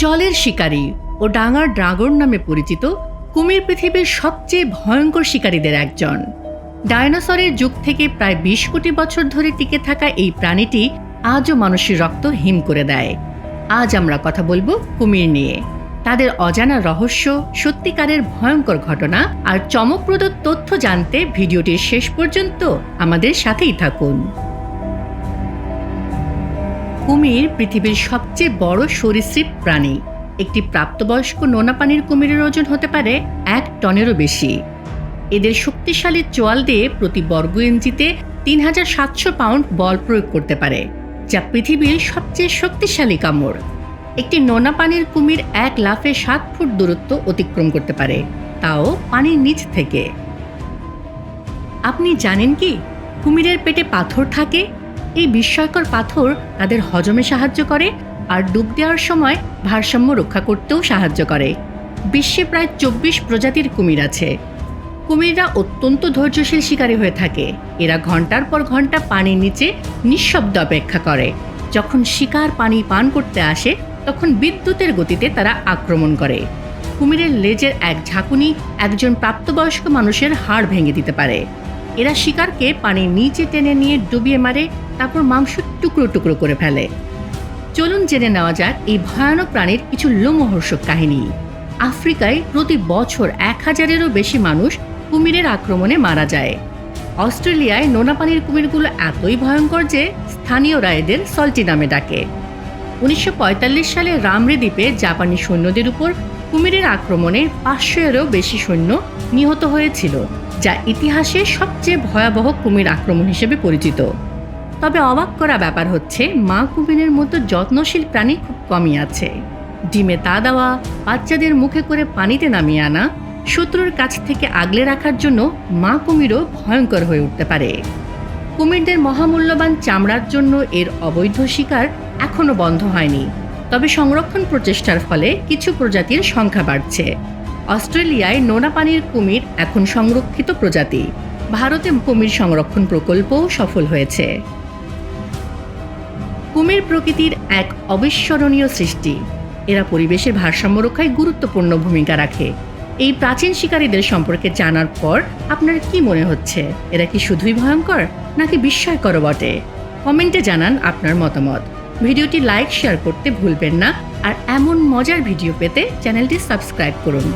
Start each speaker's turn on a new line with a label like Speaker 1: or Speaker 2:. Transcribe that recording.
Speaker 1: জলের শিকারী ও ডাঙার ড্রাগন নামে পরিচিত কুমির পৃথিবীর সবচেয়ে ভয়ঙ্কর শিকারীদের একজন। ডায়নোসরের যুগ থেকে প্রায় বিশ কোটি বছর ধরে টিকে থাকা এই প্রাণীটি আজও মানুষের রক্ত হিম করে দেয়। আজ আমরা কথা বলব কুমির নিয়ে। তাদের অজানা রহস্য, সত্যিকারের ভয়ঙ্কর ঘটনা আর চমকপ্রদ তথ্য জানতে ভিডিওটির শেষ পর্যন্ত আমাদের সাথেই থাকুন। কুমির পৃথিবীর সবচেয়ে বড় সরীসৃপ প্রাণী। একটি প্রাপ্তবয়স্ক নোনা পানির কুমিরের ওজন হতে পারে এক টনেরও বেশি। এদের শক্তিশালী চোয়াল দিয়ে প্রতি বর্গ ইঞ্চিতে তিন হাজার সাতশো পাউন্ড বল প্রয়োগ করতে পারে, যা পৃথিবীর সবচেয়ে শক্তিশালী কামড়। একটি নোনা পানির কুমির এক লাফে সাত ফুট দূরত্ব অতিক্রম করতে পারে, তাও পানির নিচ থেকে। আপনি জানেন কি? কুমিরের পেটে পাথর থাকে এই বিস্ময়কর পাথর তাদের হজমে সাহায্য করে আর ডুব দেওয়ার সময় ভারসাম্য রক্ষা করতেও সাহায্য করে। বিশ্বে প্রায় চব্বিশ প্রজাতির কুমির আছে। কুমিররা অত্যন্ত ধৈর্যশীল শিকারী হয়ে থাকে। এরা ঘণ্টার পর ঘণ্টা পানির নিচে নিঃশব্দ অপেক্ষা করে। যখন শিকার পানি পান করতে আসে, তখন বিদ্যুতের গতিতে তারা আক্রমণ করে। কুমিরের লেজের এক ঝাঁকুনি একজন প্রাপ্তবয়স্ক মানুষের হাড় ভেঙে দিতে পারে। এরা শিকারকে পানির নিচে টেনে নিয়ে ডুবিয়ে মারে তারপর মাংস টুকরো টুকরো করে ফেলে। চলুন জেনে নেওয়া যাক এই ভয়ানক প্রাণীর কিছু লোমহর্ষক কাহিনী। আফ্রিকায় প্রতি বছর এক হাজারেরও বেশি মানুষ কুমিরের আক্রমণে মারা যায়। অস্ট্রেলিয়ায় নোনা পানির কুমিরগুলো এতই ভয়ঙ্কর যে স্থানীয়রা এদের সল্টি নামে ডাকে। উনিশশো পঁয়তাল্লিশ সালে রামরে দ্বীপে জাপানি সৈন্যদের উপর কুমিরের আক্রমণে পাঁচশো এরও বেশি সৈন্য নিহত হয়েছিল, যা ইতিহাসে সবচেয়ে ভয়াবহ কুমির আক্রমণ হিসেবে পরিচিত। তবে অবাক করা ব্যাপার হচ্ছে, মা কুমিরের মতো যত্নশীল প্রাণী খুব কমই আছে। ডিমে তা দেওয়া, বাচ্চাদের মুখে করে পানিতে নামিয়ে আনা, শত্রুর কাছ থেকে আগলে রাখার জন্য মা কুমিরও ভয়ঙ্কর হয়ে উঠতে পারে। কুমিরদের মহামূল্যবান চামড়ার জন্য এর অবৈধ শিকার এখনও বন্ধ হয়নি। তবে সংরক্ষণ প্রচেষ্টার ফলে কিছু প্রজাতির সংখ্যা বাড়ছে। অস্ট্রেলিয়ায় নোনা পানির কুমির এখন সংরক্ষিত প্রজাতি। ভারতে কুমির সংরক্ষণ প্রকল্পও সফল হয়েছে। কুমির প্রকৃতির এক অবিস্মরণীয় সৃষ্টি। এরা পরিবেশের ভারসাম্য রক্ষায় গুরুত্বপূর্ণ ভূমিকা রাখে। এই প্রাচীন শিকারীদের সম্পর্কে জানার পর আপনার কি মনে হচ্ছে? এরা কি শুধুই ভয়ঙ্কর, নাকি বিস্ময়কর বটে? কমেন্টে জানান আপনার মতামত। ভিডিওটি লাইক, শেয়ার করতে ভুলবেন না, আর এমন মজার ভিডিও পেতে চ্যানেলটি সাবস্ক্রাইব করুন।